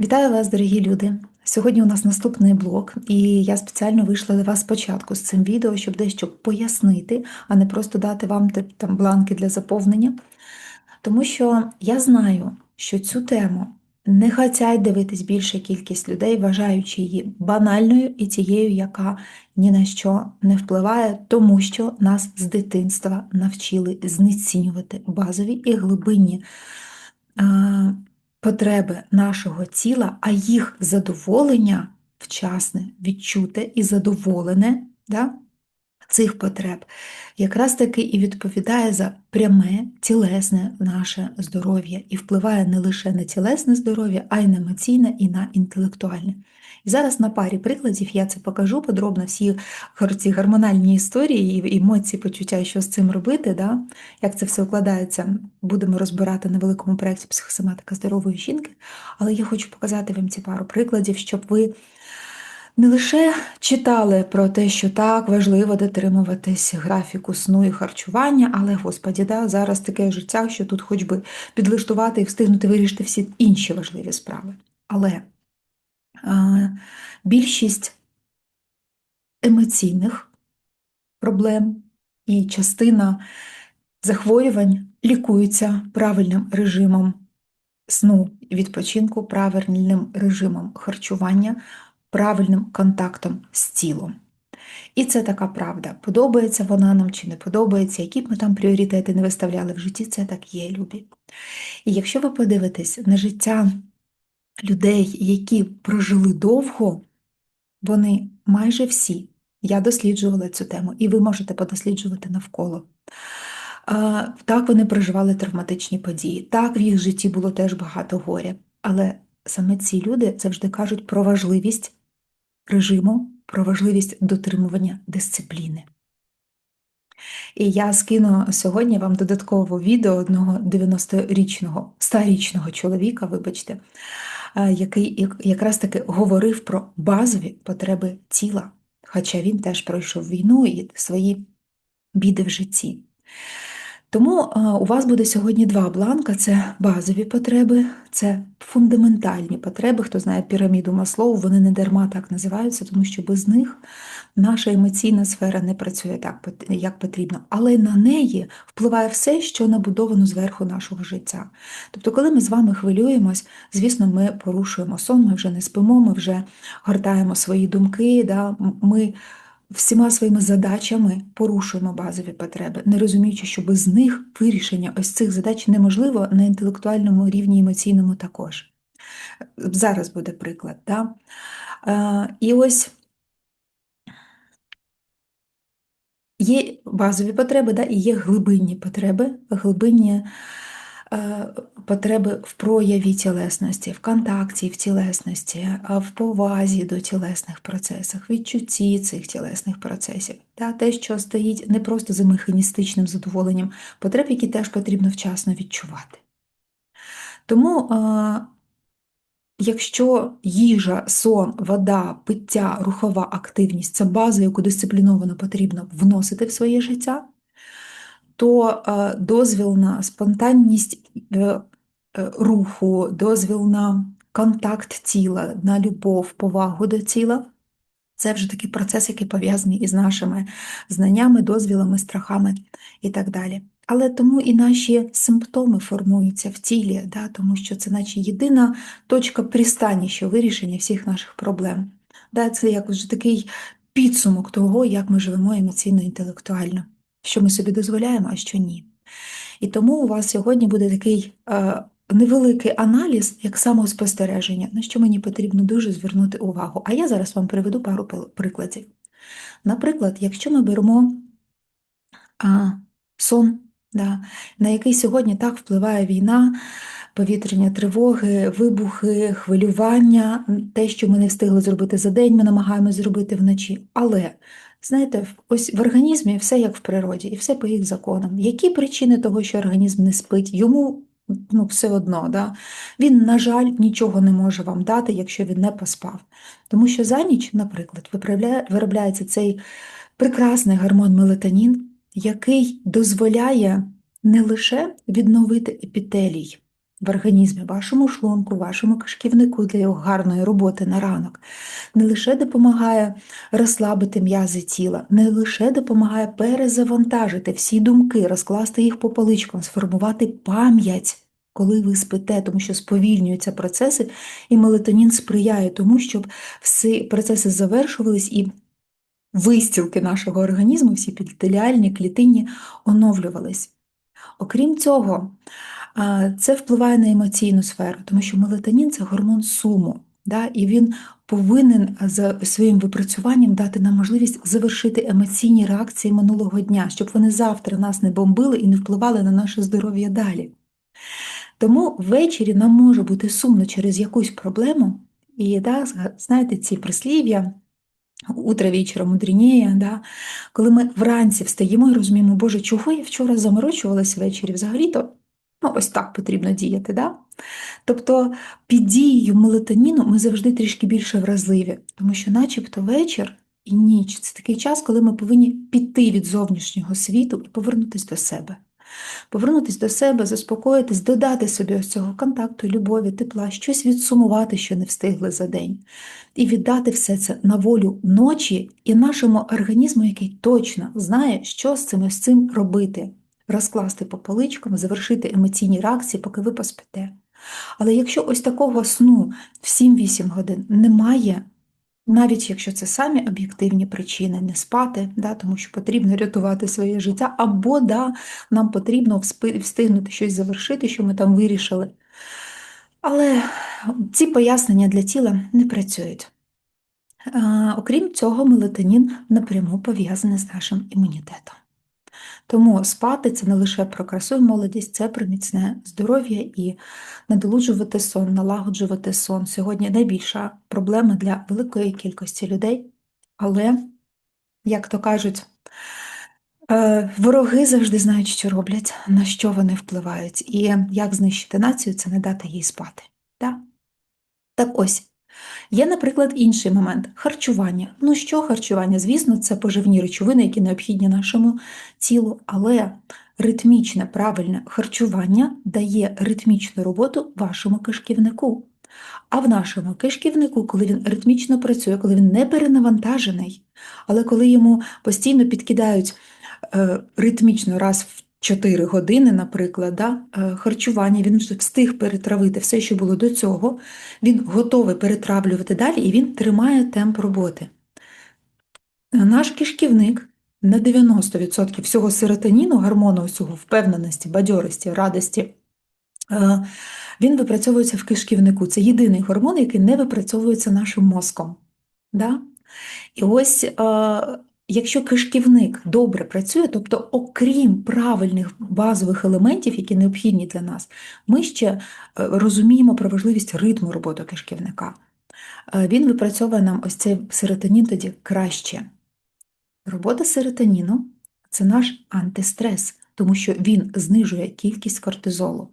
Вітаю вас, дорогі люди! Сьогодні у нас наступний блок, і я спеціально вийшла до вас спочатку з цим відео, щоб дещо пояснити, а не просто дати вам там бланки для заповнення. Тому що я знаю, що цю тему не хочуть дивитись більша кількість людей, вважаючи її банальною і тією, яка ні на що не впливає, тому що нас з дитинства навчили знецінювати базові і глибинні потреби нашого тіла, а їх задоволення вчасне, відчуте і задоволене да, цих потреб, якраз таки і відповідає за пряме тілесне наше здоров'я і впливає не лише на тілесне здоров'я, а й на емоційне і на інтелектуальне. І зараз на парі прикладів я це покажу подробно всі ці гормональні історії, емоції, почуття, що з цим робити, да? як це все укладається, будемо розбирати на великому проєкті психосоматика здорової жінки. Але я хочу показати вам ці пару прикладів, щоб ви не лише читали про те, що так важливо дотримуватись графіку сну і харчування, але, господі, да, зараз таке життя, що тут хоч би підлаштувати і встигнути вирішити всі інші важливі справи. Але більшість емоційних проблем і частина захворювань лікуються правильним режимом сну відпочинку, правильним режимом харчування, правильним контактом з тілом. І це така правда. Подобається вона нам чи не подобається, які б ми там пріоритети не виставляли в житті, це так є, любі. І якщо ви подивитесь на життя людей, які прожили довго, вони майже всі, я досліджувала цю тему, і ви можете подосліджувати навколо. Так, вони проживали травматичні події. Так, в їх житті було теж багато горя. Але саме ці люди завжди кажуть про важливість режиму, про важливість дотримування дисципліни. І я скину сьогодні вам додаткове відео одного 90-річного, 100-річного чоловіка, вибачте, який якраз таки говорив про базові потреби тіла, хоча він теж пройшов війну і свої біди в житті. Тому у вас буде сьогодні два бланка: це базові потреби, це фундаментальні потреби. Хто знає піраміду Маслоу, вони не дарма так називаються, тому що без них наша емоційна сфера не працює так, як потрібно, але на неї впливає все, що набудовано зверху нашого життя. Тобто, коли ми з вами хвилюємось, звісно, ми порушуємо сон, ми вже не спимо, ми вже гортаємо свої думки. Да? ми всіма своїми задачами порушуємо базові потреби, не розуміючи, що без них вирішення ось цих задач неможливо на інтелектуальному рівні емоційному також. Зараз буде приклад. Да? І ось є базові потреби, да? і є глибинні потреби, глибинні Е, потреби в прояві тілесності, в контакті в тілесності, в повазі до тілесних процесів, відчутті цих тілесних процесів. Та Те, що стоїть не просто за механістичним задоволенням потреб, які теж потрібно вчасно відчувати. Тому, е, якщо їжа, сон, вода, пиття, рухова активність це база, яку дисципліновано потрібно вносити в своє життя, то дозвіл на спонтанність е, е, руху, дозвіл на контакт тіла, на любов, повагу до тіла. Це вже такий процес, який пов'язаний із нашими знаннями, дозвілами, страхами і так далі. Але тому і наші симптоми формуються в тілі, да, тому що це наче єдина точка пристаніща вирішення всіх наших проблем. Да, Це як вже такий підсумок того, як ми живемо емоційно-інтелектуально що ми собі дозволяємо, а що ні. І тому у вас сьогодні буде такий е, невеликий аналіз, як самоспостереження, на що мені потрібно дуже звернути увагу. А я зараз вам приведу пару прикладів. Наприклад, якщо ми беремо а, сон, да, на який сьогодні так впливає війна, повітряні тривоги, вибухи, хвилювання, те, що ми не встигли зробити за день, ми намагаємося зробити вночі. Але Знаєте, ось в організмі все як в природі, і все по їх законам. Які причини того, що організм не спить? Йому ну, все одно, да? він, на жаль, нічого не може вам дати, якщо він не поспав. Тому що за ніч, наприклад, виробляється цей прекрасний гормон мелатонін, який дозволяє не лише відновити епітелій в організмі, вашому шлунку, вашому кишківнику для його гарної роботи на ранок, не лише допомагає розслабити м'язи тіла, не лише допомагає перезавантажити всі думки, розкласти їх по поличкам, сформувати пам'ять. Коли ви спите, тому що сповільнюються процеси, і мелатонін сприяє тому, щоб всі процеси завершувались і вистілки нашого організму, всі підтеліальні, клітинні оновлювались. Окрім цього, це впливає на емоційну сферу, тому що мелатонін це гормон суму, да, і він повинен за своїм випрацюванням дати нам можливість завершити емоційні реакції минулого дня, щоб вони завтра нас не бомбили і не впливали на наше здоров'я далі. Тому ввечері нам може бути сумно через якусь проблему, і да, знаєте, ці прислів'я. Утро вечора мудрініє, да? коли ми вранці встаємо і розуміємо, Боже, чого я вчора заморочувалась ввечері? Взагалі-то ну, ось так потрібно діяти. Да? Тобто під дією мелатоніну ми завжди трішки більше вразливі, тому що, начебто, вечір і ніч це такий час, коли ми повинні піти від зовнішнього світу і повернутися до себе повернутися до себе, заспокоїтись, додати собі ось цього контакту, любові, тепла, щось відсумувати, що не встигли за день, і віддати все це на волю ночі і нашому організму, який точно знає, що з цим ось цим робити, розкласти по поличкам, завершити емоційні реакції, поки ви поспите. Але якщо ось такого сну в 7-8 годин немає, навіть якщо це самі об'єктивні причини не спати, да, тому що потрібно рятувати своє життя, або да, нам потрібно встигнути щось завершити, що ми там вирішили. Але ці пояснення для тіла не працюють. Окрім цього, мелатонін напряму пов'язаний з нашим імунітетом. Тому спати це не лише про красу і молодість, це про міцне здоров'я і надолуджувати сон, налагоджувати сон. Сьогодні найбільша проблема для великої кількості людей, але, як то кажуть, е, вороги завжди знають, що роблять, на що вони впливають, і як знищити націю це не дати їй спати. Так, так ось. Є, наприклад, інший момент харчування. Ну що харчування? Звісно, це поживні речовини, які необхідні нашому тілу, але ритмічне правильне харчування дає ритмічну роботу вашому кишківнику. А в нашому кишківнику, коли він ритмічно працює, коли він не перенавантажений, але коли йому постійно підкидають е, ритмічно раз в 4 години, наприклад, да, е, харчування, він вже встиг перетравити все, що було до цього, він готовий перетравлювати далі і він тримає темп роботи. Наш кишківник на 90% всього серотоніну, гормону цього впевненості, бадьорості, радості, е, він випрацьовується в кишківнику. Це єдиний гормон, який не випрацьовується нашим мозком. Да? І ось е, Якщо кишківник добре працює, тобто, окрім правильних базових елементів, які необхідні для нас, ми ще е, розуміємо про важливість ритму роботи кишківника. Е, він випрацьовує нам ось цей серотонін тоді краще. Робота серотоніну це наш антистрес, тому що він знижує кількість кортизолу.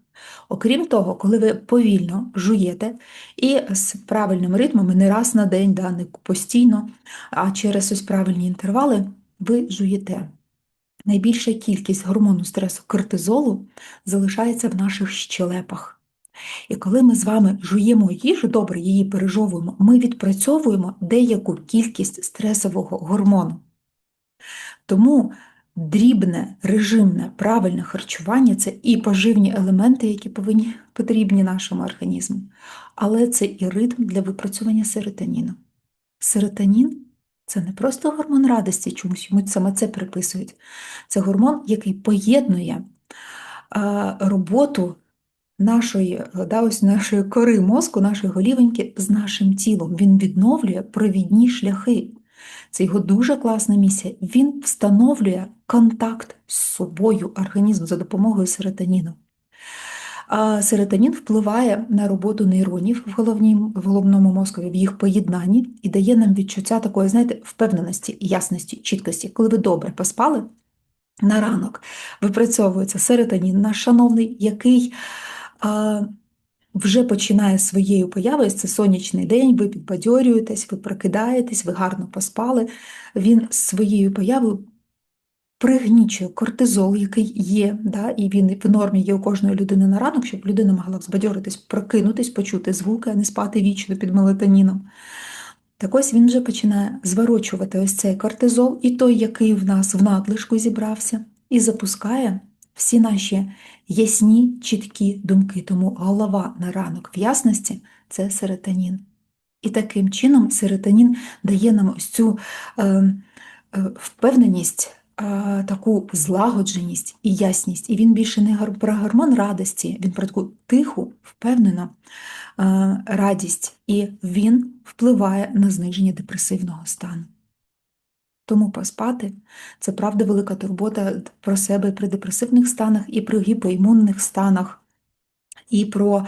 Окрім того, коли ви повільно жуєте і з правильними ритмами не раз на день, да, не постійно, а через ось правильні інтервали ви жуєте. Найбільша кількість гормону стресу кортизолу залишається в наших щелепах. І коли ми з вами жуємо їжу, добре її пережовуємо, ми відпрацьовуємо деяку кількість стресового гормону. Тому дрібне, режимне, правильне харчування це і поживні елементи, які повинні потрібні нашому організму, але це і ритм для випрацювання серотоніну. Серотонін це не просто гормон радості, чомусь йому саме це приписують. Це гормон, який поєднує роботу нашої да, ось нашої кори мозку, нашої голівеньки з нашим тілом. Він відновлює провідні шляхи. Це його дуже класна місія. Він встановлює контакт з собою організму за допомогою серотоніну. А серотонін впливає на роботу нейронів в головній, в головному мозкові, в їх поєднанні і дає нам відчуття такої, знаєте, впевненості, ясності, чіткості. Коли ви добре поспали, на ранок випрацьовується серотонін, наш шановний, який а, вже починає своєю появою, це сонячний день, ви підбадьорюєтесь, ви прокидаєтесь, ви гарно поспали. Він своєю появою пригнічує кортизол, який є, да, і він в нормі є у кожної людини на ранок, щоб людина могла збадьоритись, прокинутись, почути звуки, а не спати вічно під мелатоніном. Так ось він вже починає зворочувати ось цей кортизол, і той, який в нас в надлишку зібрався, і запускає всі наші ясні, чіткі думки. Тому голова на ранок в ясності це серотонін. І таким чином серотонін дає нам ось цю е, е, впевненість, е, таку злагодженість і ясність. І він більше не про гормон радості, він про таку тиху, впевнену е, радість, і він впливає на зниження депресивного стану. Тому поспати це правда велика турбота про себе при депресивних станах, і при гіпоімунних станах, і про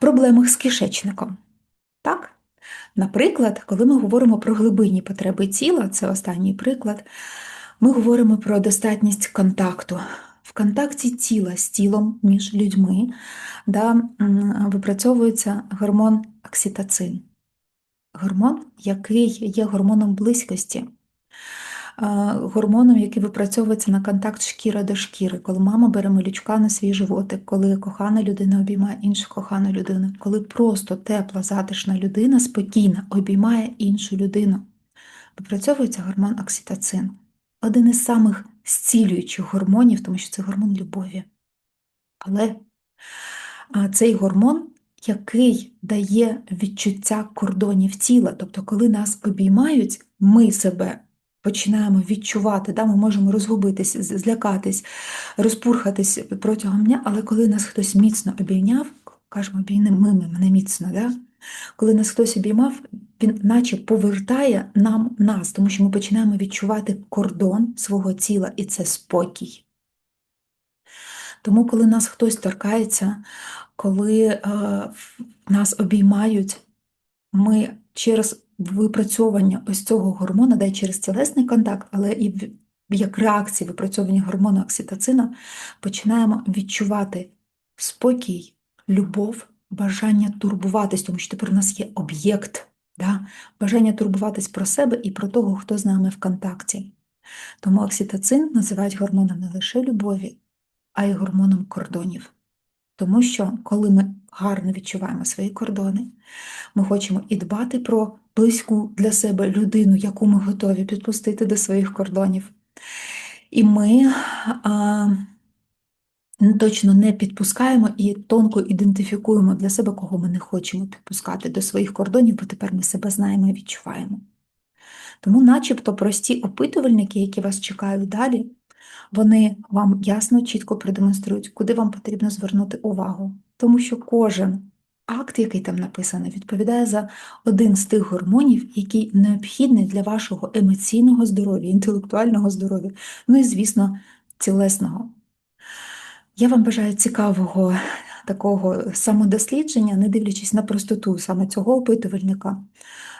проблемах з кишечником. Так? Наприклад, коли ми говоримо про глибинні потреби тіла, це останній приклад, ми говоримо про достатність контакту. В контакті тіла з тілом між людьми да, випрацьовується гормон окситоцин. Гормон, який є гормоном близькості, гормоном, який випрацьовується на контакт шкіра до шкіри, коли мама бере малючка на свій животик, коли кохана людина обіймає іншу кохану людину, коли просто тепла, затишна людина спокійно обіймає іншу людину. Випрацьовується гормон окситоцин. Один із самих зцілюючих гормонів, тому що це гормон любові. Але цей гормон, який дає відчуття кордонів тіла, тобто, коли нас обіймають, ми себе починаємо відчувати, да, ми можемо розгубитись, злякатись, розпурхатись протягом дня, але коли нас хтось міцно обійняв, кажемо, обійни ми мене міцно, да? коли нас хтось обіймав, він наче повертає нам нас, тому що ми починаємо відчувати кордон свого тіла, і це спокій. Тому, коли нас хтось торкається, коли е, нас обіймають, ми через випрацьовування ось цього гормону, да, через тілесний контакт, але і як реакція випрацьовування гормону окситоцина починаємо відчувати спокій, любов, бажання турбуватись, тому що тепер у нас є об'єкт, да, бажання турбуватись про себе і про того, хто з нами в контакті. Тому окситоцин називають гормоном не лише любові, а й гормоном кордонів. Тому що, коли ми гарно відчуваємо свої кордони, ми хочемо і дбати про близьку для себе людину, яку ми готові підпустити до своїх кордонів. І ми а, точно не підпускаємо і тонко ідентифікуємо для себе, кого ми не хочемо підпускати до своїх кордонів, бо тепер ми себе знаємо і відчуваємо. Тому, начебто, прості опитувальники, які вас чекають далі, вони вам ясно, чітко продемонструють, куди вам потрібно звернути увагу. Тому що кожен акт, який там написаний, відповідає за один з тих гормонів, який необхідний для вашого емоційного здоров'я, інтелектуального здоров'я, ну і, звісно, цілесного. Я вам бажаю цікавого такого самодослідження, не дивлячись на простоту саме цього опитувальника.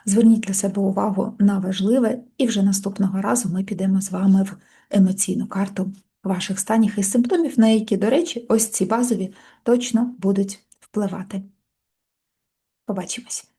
Зверніть для себе увагу на важливе, і вже наступного разу ми підемо з вами в емоційну карту ваших станів і симптомів, на які, до речі, ось ці базові точно будуть впливати. Побачимось!